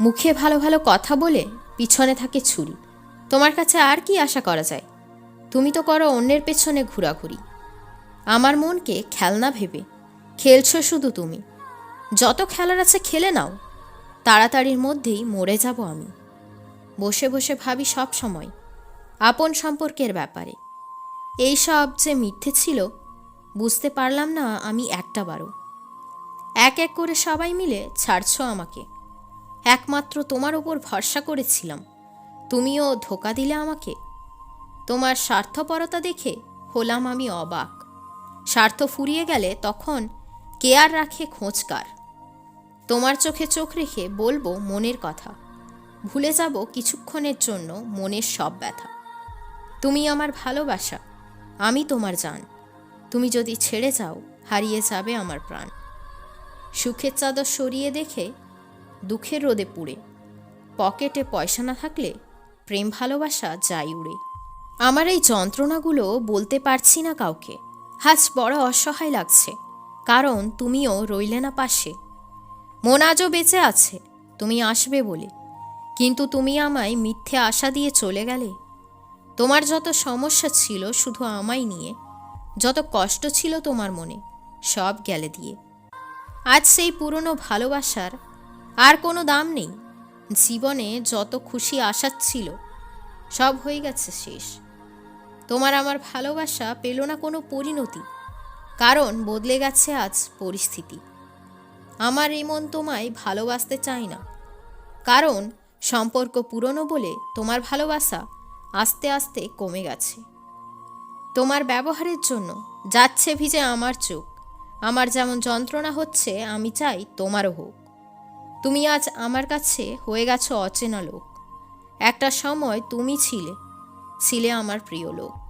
মুখে ভালো ভালো কথা বলে পিছনে থাকে ছুরি। তোমার কাছে আর কি আশা করা যায়? তুমি তো করো অন্যের পেছনে ঘোরাঘুরি। আমার মনকে খেলনা ভেবে, খেলছো শুধু তুমি। যত খেলার আছে খেলে নাও। তাড়াতাড়ির মধ্যেই মরে যাব আমি। বসে বসে ভাবি সব সময়, আপন সম্পর্কের ব্যাপারে। এই সব যে মিথ্যে ছিল, বুঝতে পারলাম না আমি একটা বারও এক এক করে সবাই মিলে ছাড়ছো আমাকে। একমাত্র তোমার ওপর ভরসা করেছিলাম। তুমিও ধোকা দিলে আমাকে। তোমার স্বার্থপরতা দেখে হলাম আমি অবাক। স্বার্থ ফুরিয়ে গেলে তখন কে আর রাখে খোঁজকার তোমার চোখে চোখ রেখে বলব মনের কথা। ভুলে যাব কিছুক্ষণের জন্য মনের সব ব্যথা। তুমি আমার ভালোবাসা, আমি তোমার জান। তুমি যদি ছেড়ে যাও, হারিয়ে যাবে আমার প্রাণ। সুখের চাদর সরিয়ে দেখে দুঃখের রোদে পুড়ে। পকেটে পয়সা না থাকলে প্রেম ভালোবাসা যাই উড়ে। আমার এই যন্ত্রণাগুলো বলতে পারছি না কাউকে। হাজ বড় অসহায় লাগছে, কারণ তুমিও রইলে না পাশে। মন আজও বেঁচে আছে, তুমি আসবে বলে। কিন্তু তুমি আমায় মিথ্যে আশা দিয়ে চলে গেলে? তোমার যত সমস্যা ছিল শুধু আমায় নিয়ে, যত কষ্ট ছিল তোমার মনে, সব গেলে দিয়ে। আজ সেই পুরনো ভালোবাসার আর কোনো দাম নেই। জীবনে যত খুশি আশা ছিল, সব হয়ে গেছে শেষ। তোমার আমার ভালোবাসা পেল না কোনো পরিণতি, কারণ বদলে গেছে আজ পরিস্থিতি। আমার এই মন তোমায় ভালোবাসতে চাই না, কারণ সম্পর্ক পুরনো বলে তোমার ভালোবাসা আস্তে আস্তে কমে গেছে। তোমার ব্যবহারের জন্য যাচ্ছে ভিজে আমার চোখ, আমার যেমন যন্ত্রণা হচ্ছে আমি চাই তোমারও হোক। তুমি আজ আমার কাছে হয়ে গেছো অচেনা লোক। একটা সময় তুমি ছিলে ছিলে আমার প্রিয় লোক।